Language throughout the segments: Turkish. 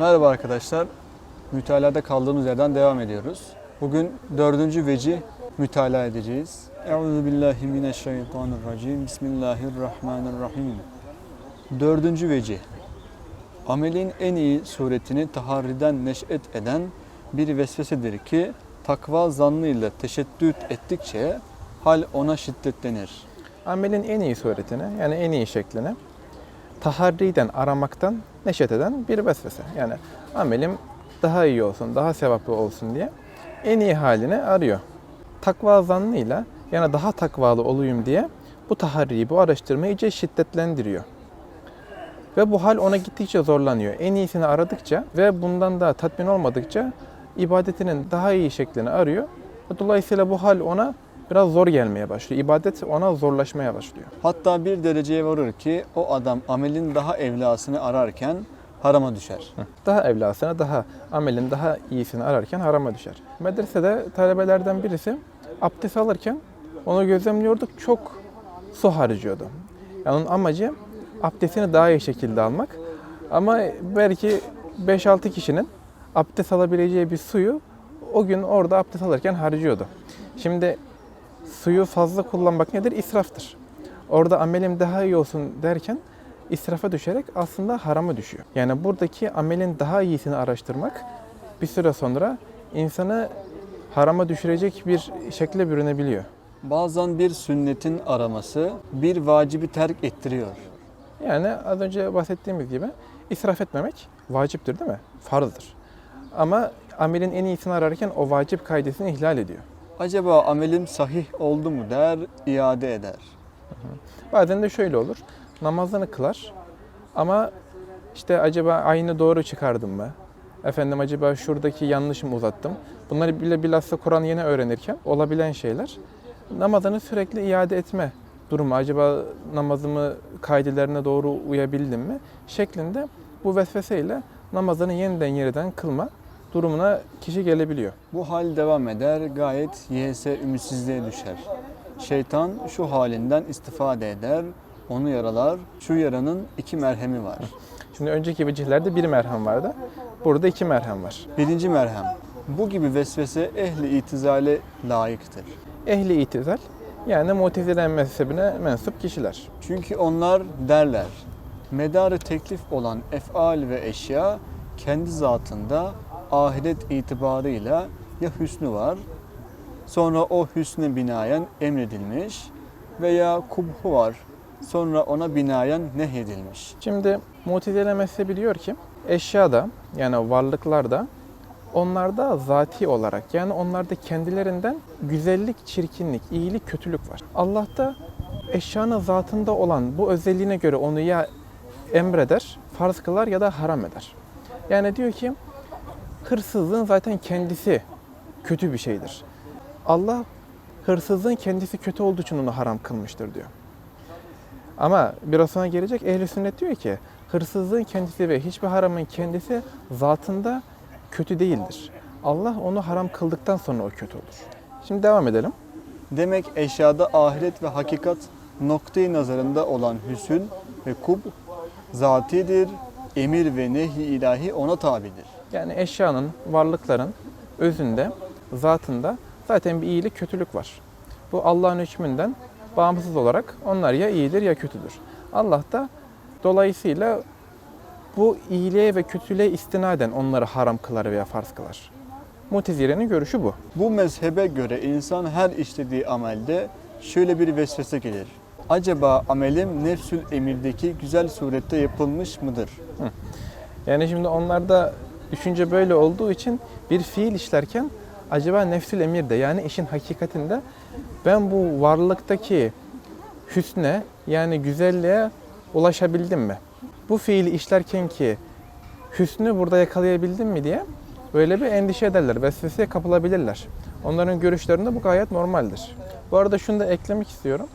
Merhaba arkadaşlar. Mütalada kaldığımız yerden devam ediyoruz. Bugün dördüncü veci mütalaa edeceğiz. Euzubillahimineşşeytanirracim. Bismillahirrahmanirrahim. Dördüncü veci. Amelin en iyi suretini taharriden neş'et eden bir vesvesedir ki takva zannıyla teşeddüt ettikçe hal ona şiddetlenir. Amelin en iyi suretini yani en iyi şeklini taharriden aramaktan neşet eden bir vesvese. Yani amelim daha iyi olsun, daha sevaplı olsun diye en iyi halini arıyor. Takva zannıyla yani daha takvalı olayım diye bu taharriyi, bu araştırmayı iyice şiddetlendiriyor. Ve bu hal ona gittikçe zorlanıyor. En iyisini aradıkça ve bundan da tatmin olmadıkça ibadetinin daha iyi şeklini arıyor. Dolayısıyla bu hal ona biraz zor gelmeye başlıyor. İbadet ona zorlaşmaya başlıyor. Hatta bir dereceye varır ki o adam amelin daha evlasını ararken harama düşer. Daha evlasına, daha amelin daha iyisini ararken harama düşer. Medresede talebelerden birisi abdest alırken onu gözlemliyorduk çok su harcıyordu. Yani onun amacı abdestini daha iyi şekilde almak. Ama belki 5-6 kişinin abdest alabileceği bir suyu o gün orada abdest alırken harcıyordu. Şimdi suyu fazla kullanmak nedir? İsraftır. Orada amelim daha iyi olsun derken israfa düşerek aslında harama düşüyor. Yani buradaki amelin daha iyisini araştırmak bir süre sonra insanı harama düşürecek bir şekle bürünebiliyor. Bazen bir sünnetin araması bir vacibi terk ettiriyor. Yani az önce bahsettiğimiz gibi israf etmemek vaciptir değil mi? Farzdır. Ama amelin en iyisini ararken o vacip kaidesini ihlal ediyor. Acaba amelim sahih oldu mu der, iade eder. Bazen de şöyle olur. Namazını kılar ama işte acaba aynı doğru çıkardım mı? Efendim acaba şuradaki yanlış mı uzattım? Bunları bile bilhassa Kur'an yeni öğrenirken olabilen şeyler. Namazını sürekli iade etme durumu. Acaba namazımı kaidelerine doğru uyabildim mi? Şeklinde bu vesveseyle namazını yeniden yeniden kılma durumuna kişi gelebiliyor. Bu hal devam eder, gayet yese ümitsizliğe düşer. Şeytan şu halinden istifade eder, onu yaralar. Şu yaranın iki merhemi var. Şimdi önceki vecihlerde bir merhem vardı. Burada iki merhem var. Birinci merhem, bu gibi vesvese ehli itizale layıktır. Ehli itizal yani Mu'tezile mezhebine mensup kişiler. Çünkü onlar derler, medarı teklif olan efal ve eşya kendi zatında ahiret itibarıyla ya hüsnü var, sonra o hüsne binaen emredilmiş veya kubhu var, sonra ona binaen nehyedilmiş. Şimdi Mu'tezile mezhebi diyor ki eşyada yani varlıklarda onlarda zati olarak yani onlarda kendilerinden güzellik, çirkinlik, iyilik, kötülük var. Allah'ta eşyanın zatında olan bu özelliğine göre onu ya emreder, farz kılar ya da haram eder. Yani diyor ki hırsızlığın zaten kendisi kötü bir şeydir. Allah hırsızlığın kendisi kötü olduğu için onu haram kılmıştır diyor. Ama biraz sonra gelecek ehli sünnet diyor ki hırsızlığın kendisi ve hiçbir haramın kendisi zatında kötü değildir. Allah onu haram kıldıktan sonra o kötü olur. Şimdi devam edelim. Demek eşyada ahiret ve hakikat noktayı nazarında olan hüsün ve kub zatidir, emir ve nehi ilahi ona tabidir. Yani eşyanın, varlıkların özünde, zatında zaten bir iyilik, kötülük var. Bu Allah'ın hükmünden bağımsız olarak onlar ya iyidir ya kötüdür. Allah da dolayısıyla bu iyiliğe ve kötülüğe istinaden onları haram kılar veya farz kılar. Mutezile'nin görüşü bu. Bu mezhebe göre insan her işlediği amelde şöyle bir vesvese gelir. Acaba amelim nefsül emirdeki güzel surette yapılmış mıdır? Yani şimdi onlarda düşünce böyle olduğu için bir fiil işlerken acaba nefsül emirde yani işin hakikatinde ben bu varlıktaki hüsne yani güzelliğe ulaşabildim mi? Bu fiili işlerken ki hüsnü burada yakalayabildim mi diye böyle bir endişe ederler, vesveseye kapılabilirler. Onların görüşlerinde bu gayet normaldir. Bu arada şunu da eklemek istiyorum.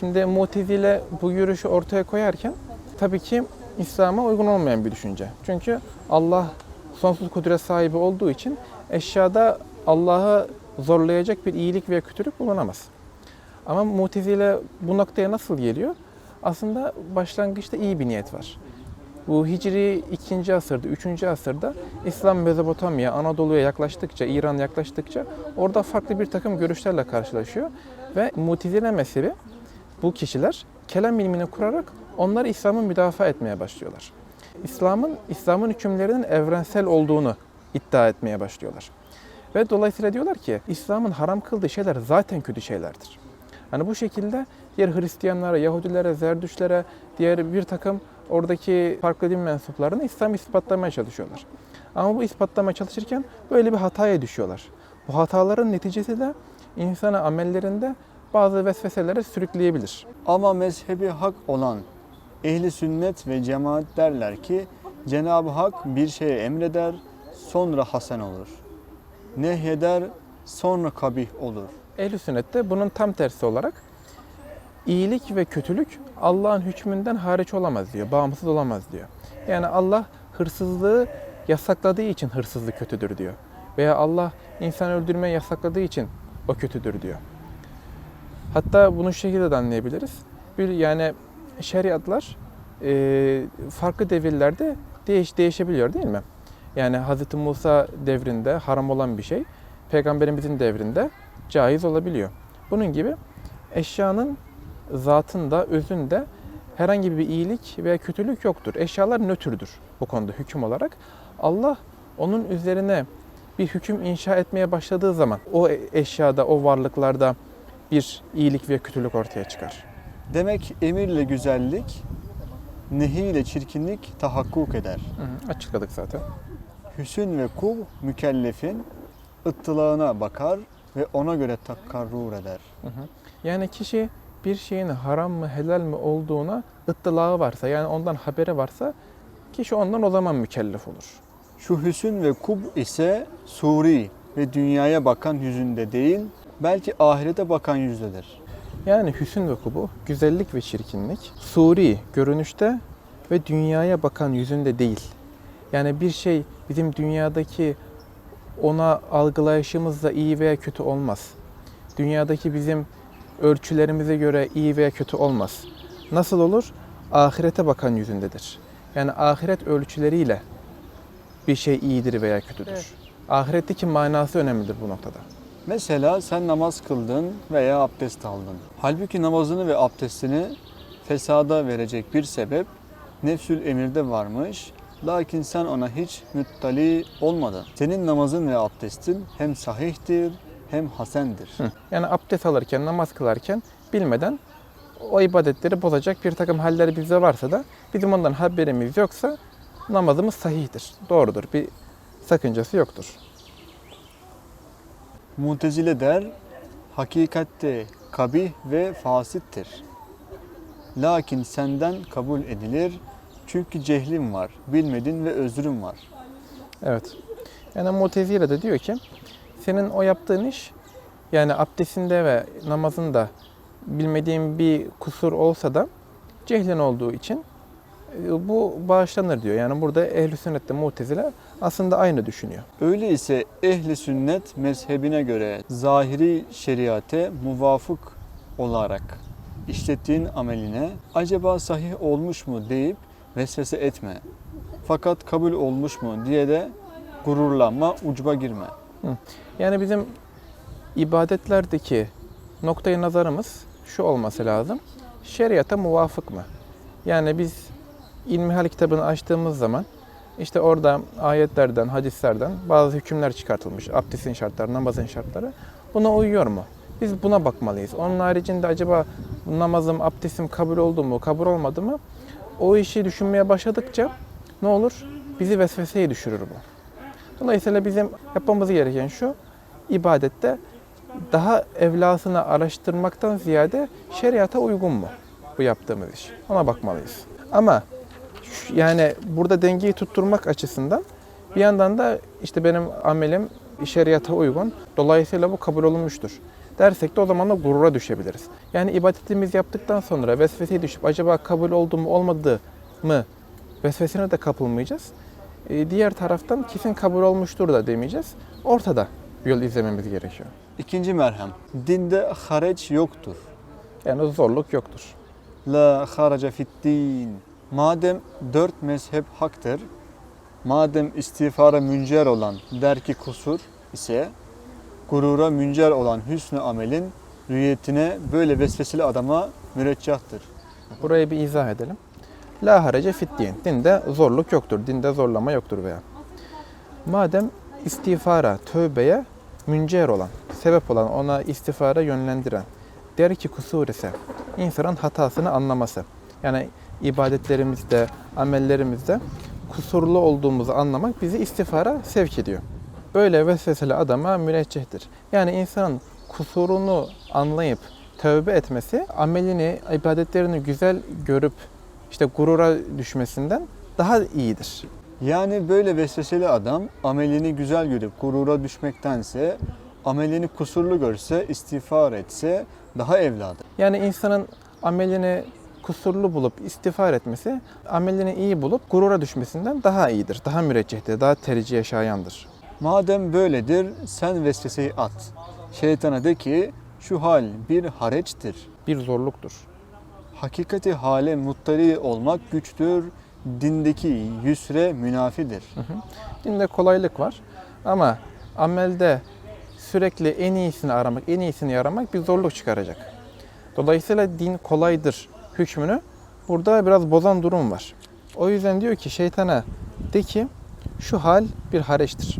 Şimdi Mu'tezile bu görüşü ortaya koyarken tabii ki İslam'a uygun olmayan bir düşünce. Çünkü Allah sonsuz kudret sahibi olduğu için eşyada Allah'ı zorlayacak bir iyilik veya kötülük bulunamaz. Ama Mu'tezile bu noktaya nasıl geliyor? Aslında başlangıçta iyi bir niyet var. Bu Hicri 2. asırda, 3. asırda İslam Mezopotamya, Anadolu'ya yaklaştıkça, İran yaklaştıkça orada farklı bir takım görüşlerle karşılaşıyor. Ve Mutezile mezhebi bu kişiler kelam ilmini kurarak onları İslam'ı müdafaa etmeye başlıyorlar. İslam'ın İslam'ın hükümlerinin evrensel olduğunu iddia etmeye başlıyorlar. Ve dolayısıyla diyorlar ki İslam'ın haram kıldığı şeyler zaten kötü şeylerdir. Hani bu şekilde diğer Hristiyanlara, Yahudilere, Zerdüşlere, diğer bir takım oradaki farklı din mensuplarına İslam'ı ispatlamaya çalışıyorlar. Ama bu ispatlamaya çalışırken böyle bir hataya düşüyorlar. Bu hataların neticesi de insana amellerinde bazı vesveselere sürükleyebilir. Ama mezhebi hak olan ehli sünnet ve cemaat derler ki Cenab-ı Hak bir şeye emreder, sonra hasen olur. Nehyeder, sonra kabih olur. Ehl-i sünnette bunun tam tersi olarak iyilik ve kötülük Allah'ın hükmünden hariç olamaz diyor, bağımsız olamaz diyor. Yani Allah hırsızlığı yasakladığı için hırsızlık kötüdür diyor. Veya Allah insan öldürmeyi yasakladığı için o kötüdür diyor. Hatta bunu şekilde de anlayabiliriz. Bir yani şeriatlar e, farklı devirlerde değiş değişebiliyor değil mi? Yani Hz. Musa devrinde haram olan bir şey peygamberimizin devrinde caiz olabiliyor. Bunun gibi eşyanın zatında, özünde herhangi bir iyilik veya kötülük yoktur. Eşyalar nötrdür bu konuda hüküm olarak. Allah onun üzerine bir hüküm inşa etmeye başladığı zaman o eşyada, o varlıklarda bir iyilik ve kötülük ortaya çıkar. Demek emirle güzellik, nehiyle çirkinlik tahakkuk eder. Hı açıkladık zaten. Hüsün ve kul mükellefin ıttılağına bakar ve ona göre takkarrur eder. Hı hı. Yani kişi bir şeyin haram mı helal mi olduğuna ıttılağı varsa yani ondan haberi varsa kişi ondan o zaman mükellef olur. Şu hüsün ve kub ise suri ve dünyaya bakan yüzünde değil, belki ahirete bakan yüzdedir. Yani hüsün ve kubu, güzellik ve çirkinlik, suri görünüşte ve dünyaya bakan yüzünde değil. Yani bir şey bizim dünyadaki ona algılayışımızla iyi veya kötü olmaz. Dünyadaki bizim ölçülerimize göre iyi veya kötü olmaz. Nasıl olur? Ahirete bakan yüzündedir. Yani ahiret ölçüleriyle bir şey iyidir veya kötüdür. Evet. Ahiretteki manası önemlidir bu noktada. Mesela sen namaz kıldın veya abdest aldın. Halbuki namazını ve abdestini fesada verecek bir sebep nefsül emirde varmış. Lakin sen ona hiç müttali olmadın. Senin namazın ve abdestin hem sahihtir hem hasendir. Hı. Yani abdest alırken, namaz kılarken bilmeden o ibadetleri bozacak bir takım haller bizde varsa da bizim ondan haberimiz yoksa namazımız sahihtir, doğrudur. Bir sakıncası yoktur. Mutezile der, hakikatte kabih ve fasittir. Lakin senden kabul edilir çünkü cehlim var, bilmedin ve özrün var. Evet. Yani Mutezile de diyor ki senin o yaptığın iş yani abdestinde ve namazında bilmediğin bir kusur olsa da cehlin olduğu için bu bağışlanır diyor. Yani burada ehl-i sünnette Mutezile aslında aynı düşünüyor. Öyleyse ehli sünnet mezhebine göre zahiri şeriate muvafık olarak işlettiğin ameline acaba sahih olmuş mu deyip vesvese etme. Fakat kabul olmuş mu diye de gururlanma, ucuba girme. Yani bizim ibadetlerdeki noktayı nazarımız şu olması lazım. Şeriata muvafık mı? Yani biz İlmihal kitabını açtığımız zaman işte orada ayetlerden, hadislerden bazı hükümler çıkartılmış. Abdestin şartları, namazın şartları. Buna uyuyor mu? Biz buna bakmalıyız. Onun haricinde acaba namazım, abdestim kabul oldu mu, kabul olmadı mı? O işi düşünmeye başladıkça ne olur? Bizi vesveseye düşürür bu. Dolayısıyla bizim yapmamız gereken şu, ibadette daha evlasını araştırmaktan ziyade şeriata uygun mu bu yaptığımız iş? Ona bakmalıyız. Ama yani burada dengeyi tutturmak açısından bir yandan da işte benim amelim şeriata uygun. Dolayısıyla bu kabul olunmuştur. Dersek de o zaman da gurura düşebiliriz. Yani ibadetimizi yaptıktan sonra vesveseye düşüp acaba kabul oldu mu olmadı mı vesvesine de kapılmayacağız. E, diğer taraftan kesin kabul olmuştur da demeyeceğiz. Ortada bir yol izlememiz gerekiyor. İkinci merhem. Dinde hareç yoktur. Yani zorluk yoktur. La haraca fit din. Madem dört mezhep haktır, madem istiğfara müncer olan der ki kusur ise, gurura müncer olan hüsnü amelin rüyetine böyle vesveseli adama müreccahtır. Burayı bir izah edelim. La harece fit din. Dinde zorluk yoktur. Dinde zorlama yoktur veya. Madem istiğfara, tövbeye müncer olan, sebep olan, ona istiğfara yönlendiren, der ki kusur ise, insanın hatasını anlaması. Yani ibadetlerimizde, amellerimizde kusurlu olduğumuzu anlamak bizi istiğfara sevk ediyor. Böyle vesveseli adama müneccehtir. Yani insanın kusurunu anlayıp tövbe etmesi, amelini, ibadetlerini güzel görüp işte gurura düşmesinden daha iyidir. Yani böyle vesveseli adam amelini güzel görüp gurura düşmektense, amelini kusurlu görse, istiğfar etse daha evladır. Yani insanın amelini kusurlu bulup istiğfar etmesi, amelini iyi bulup gurura düşmesinden daha iyidir, daha müreccehtir, daha tercihe şayandır. Madem böyledir sen vesveseyi at. Şeytana de ki şu hal bir hareçtir. Bir zorluktur. Hakikati hale muttali olmak güçtür. Dindeki yüsre münafidir. Dinde kolaylık var ama amelde sürekli en iyisini aramak, en iyisini aramak bir zorluk çıkaracak. Dolayısıyla din kolaydır hükmünü burada biraz bozan durum var. O yüzden diyor ki şeytana de ki şu hal bir hareçtir.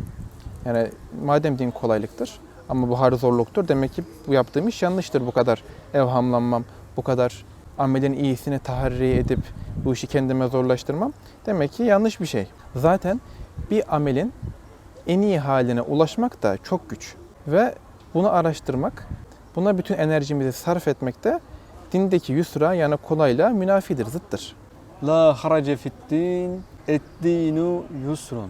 Yani madem din kolaylıktır ama bu hal zorluktur demek ki bu yaptığım iş yanlıştır bu kadar evhamlanmam, bu kadar amelin iyisini taharri edip bu işi kendime zorlaştırmam. Demek ki yanlış bir şey. Zaten bir amelin en iyi haline ulaşmak da çok güç. Ve bunu araştırmak, buna bütün enerjimizi sarf etmek de dindeki yusra yani kolayla münafidir, zıttır. La harace fiddin eddinu yusrun.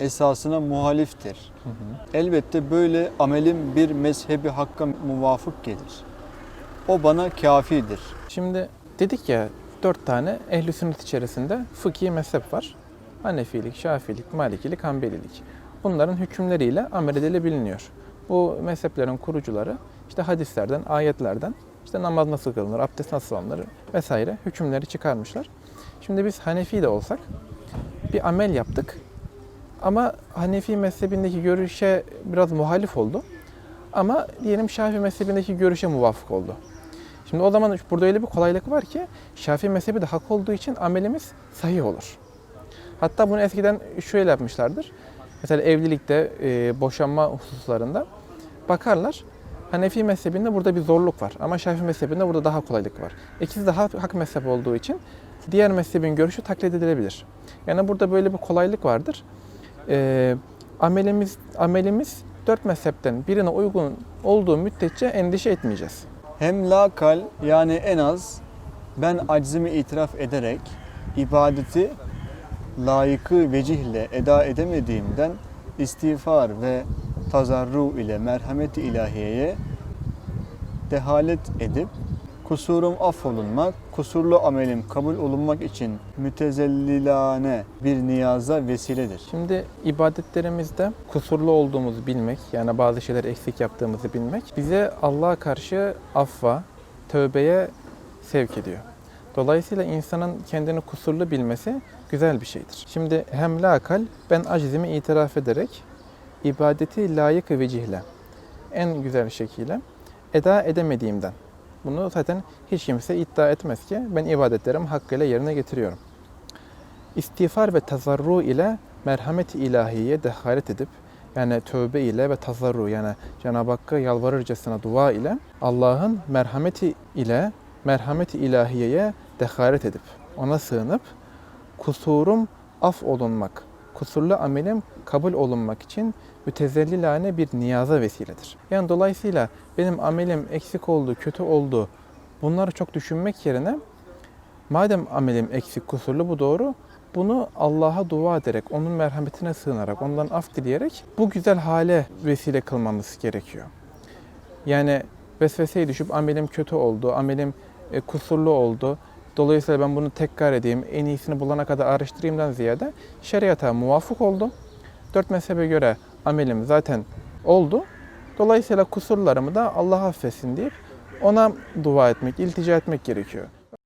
Esasına muhaliftir. Elbette böyle amelim bir mezhebi hakka muvafık gelir. O bana kafidir. Şimdi dedik ya dört tane ehl sünnet içerisinde fıkhi mezhep var. Hanefilik, Şafilik, Malikilik, Hanbelilik. Bunların hükümleriyle amel edilebiliniyor. Bu mezheplerin kurucuları işte hadislerden, ayetlerden işte namaz nasıl kılınır, abdest nasıl alınır vesaire hükümleri çıkarmışlar. Şimdi biz Hanefi de olsak bir amel yaptık ama Hanefi mezhebindeki görüşe biraz muhalif oldu. Ama diyelim Şafii mezhebindeki görüşe muvafık oldu. Şimdi o zaman burada öyle bir kolaylık var ki Şafii mezhebi de hak olduğu için amelimiz sahih olur. Hatta bunu eskiden şöyle yapmışlardır. Mesela evlilikte e, boşanma hususlarında bakarlar. Hanefi mezhebinde burada bir zorluk var ama Şafii mezhebinde burada daha kolaylık var. İkisi de hak, mezhep olduğu için diğer mezhebin görüşü taklit edilebilir. Yani burada böyle bir kolaylık vardır. E, amelimiz amelimiz dört mezhepten birine uygun olduğu müddetçe endişe etmeyeceğiz. Hem lakal yani en az ben aczimi itiraf ederek ibadeti layıkı vecihle eda edemediğimden istiğfar ve tazarru ile merhameti ilahiyeye dehalet edip kusurum affolunmak, kusurlu amelim kabul olunmak için mütezellilane bir niyaza vesiledir. Şimdi ibadetlerimizde kusurlu olduğumuzu bilmek, yani bazı şeyler eksik yaptığımızı bilmek bize Allah'a karşı affa, tövbeye sevk ediyor. Dolayısıyla insanın kendini kusurlu bilmesi güzel bir şeydir. Şimdi hem lakal ben acizimi itiraf ederek ibadeti layık vecihle en güzel şekilde eda edemediğimden bunu zaten hiç kimse iddia etmez ki ben ibadetlerimi hakkıyla yerine getiriyorum. İstiğfar ve tazarru ile merhamet-i ilahiye dehalet edip yani tövbe ile ve tazarru yani Cenab-ı Hakk'a yalvarırcasına dua ile Allah'ın merhameti ile merhameti ilahiyeye dehalet edip ona sığınıp kusurum af olunmak, kusurlu amelim kabul olunmak için mütezellilane bir niyaza vesiledir. Yani dolayısıyla benim amelim eksik oldu, kötü oldu bunları çok düşünmek yerine madem amelim eksik, kusurlu bu doğru bunu Allah'a dua ederek, onun merhametine sığınarak, ondan af dileyerek bu güzel hale vesile kılmamız gerekiyor. Yani vesveseye düşüp amelim kötü oldu, amelim e, kusurlu oldu. Dolayısıyla ben bunu tekrar edeyim, en iyisini bulana kadar araştırayımdan ziyade şeriata muvafık oldu. Dört mezhebe göre amelim zaten oldu. Dolayısıyla kusurlarımı da Allah affetsin deyip ona dua etmek, iltica etmek gerekiyor.